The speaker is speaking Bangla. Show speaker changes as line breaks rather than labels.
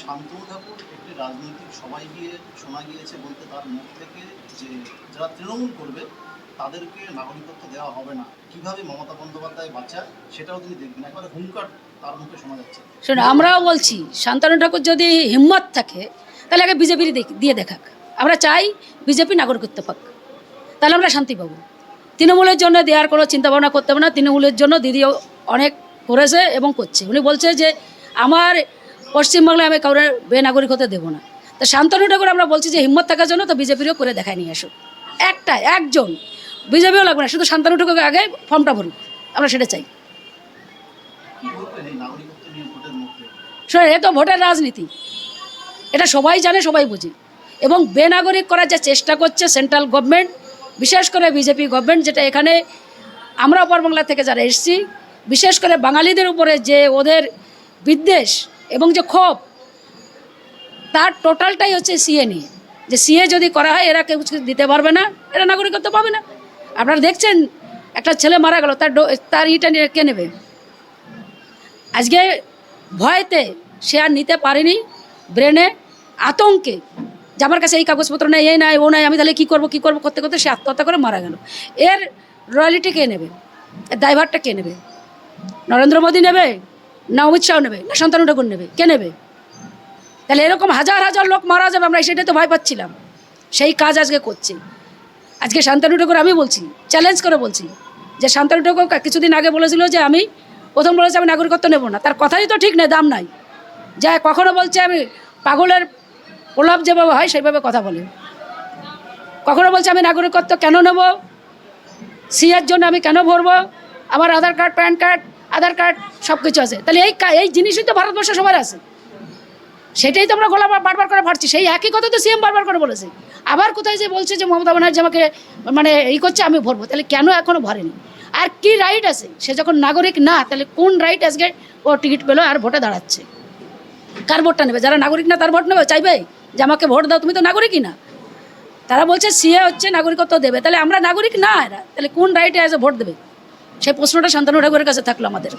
শান্তনু ঠাকুর একটি রাজনৈতিক সবাই গিয়ে শোনা গিয়েছে বলতে তার মুখ থেকে যে যারা তৃণমূল করবে তাদেরকে নাগরিকত্ব দেওয়া হবে না। কীভাবে মমতা বন্দ্যোপাধ্যায় বাঁচায় সেটাও তিনি দেখবেন একবারে হুঙ্কার তার মুখে শোনা যাচ্ছে।
শোনো আমরাও বলছি শান্তনু ঠাকুর যদি হিম্মত থাকে তাহলে আগে বিজেপির দিয়ে দেখাক। আমরা চাই বিজেপি নাগরিকত্ব পাক। তাহলে আমরা শান্তি পাবো। তৃণমূলের জন্য দেওয়ার কোনো চিন্তা ভাবনা করতে হবে না। তৃণমূলের জন্য দিদিও অনেক করেছে এবং করছে। উনি বলছে যে আমার পশ্চিমবাংলায় আমি কাউরে বেনাগরিক হতে দেবো না। তো শান্তনু ঠাকুর আমরা বলছি যে হিম্মত থাকার জন্য তো বিজেপিরও করে দেখায় নিয়ে আসুক। একটা একজন। বিজেপিও লাগবে না, শুধু শান্তনু ঠাকুরকে আগে ফর্মটা ভরুক। আমরা সেটা চাই।
ভোটের
এ তো ভোটের রাজনীতি। এটা সবাই জানে, সবাই বুঝি। এবং বেনাগরিক করার যে চেষ্টা করছে সেন্ট্রাল গভর্নমেন্ট, বিশেষ করে বিজেপি গভর্নমেন্ট, যেটা এখানে আমরা ওপর বাংলা থেকে যারা এসেছি, বিশেষ করে বাঙালিদের উপরে যে ওদের বিদ্বেষ এবং যে ক্ষোভ, তার টোটালটাই হচ্ছে সিএ নিয়ে। যে সিএ যদি করা হয়, এরা কেউ কিছু দিতে পারবে না, এরা নাগরিকত্ব পাবে না। আপনারা দেখছেন, একটা ছেলে মারা গেল, তার তার ইটা কে নেবে? আজকে ভয়তে সে আর নিতে পারেনি, ব্রেনে আতঙ্কে, যে আমার কাছে এই কাগজপত্র নেই, এই নাই, ও নাই, আমি তাহলে কী করব কী করব, করতে করতে সে আত্মহত্যা করে মারা গেল। এর রয়্যালিটি কে নেবে? এর দায়ভারটা কে নেবে? নরেন্দ্র মোদী নেবে? না শাহ নেবে, না শান্তনু ঠাকুর নেবে, কে নেবে? তাহলে এরকম হাজার হাজার লোক মারা যাবে, আমরা সেটাই তো ভয় পাচ্ছিলাম। সেই কাজ আজকে করছি। আজকে শান্তনু ঠাকুর আমি বলছি চ্যালেঞ্জ করে বলছি, যে শান্তনু ঠাকুর কিছুদিন আগে বলেছিল যে আমি, প্রথম বলেছে আমি নাগরিকত্ব নেব না। তার কথাই তো ঠিক নেই, দাম নাই। যা কখনো বলছে আমি পাগলের প্রলাপ যেভাবে হয়, সেইভাবে কথা বলে। কখনো বলছে আমি নাগরিকত্ব কেন নেব? সিএর জন্য আমি কেন ভরবো? আমার Aadhaar card, PAN card Aadhaar card সব কিছু আছে। তাহলে এই এই জিনিসই তো ভারতবর্ষে সবার আছে। সেটাই তো আমরা গোলা বার- বারবার করে ফাটছি সেই একই কথা তো সিএম বারবার করে বলেছে। আবার কোথায় যে বলছে যে মমতা ব্যানার্জি আমাকে মানে এই করছে, আমি ভরবো। তাহলে কেন এখনও ভরেনি? আর কি রাইট আছে? সে যখন নাগরিক না, তাহলে কোন রাইট আজকে ও টিকিট পেল আর ভোটে দাঁড়াচ্ছে? কার ভোটটা নেবে? যারা নাগরিক না, তার ভোট নেবে? চাইবে? যে আমাকে ভোট দাও, তুমি তো নাগরিকই না। তারা বলছে সিএ হচ্ছে নাগরিকত্ব দেবে। তাহলে আমরা নাগরিক না এরা? তাহলে কোন রাইটে এসে ভোট দেবে? সেই প্রশ্নটা শান্তানু ঠাকুরের কাছে থাকল আমাদের।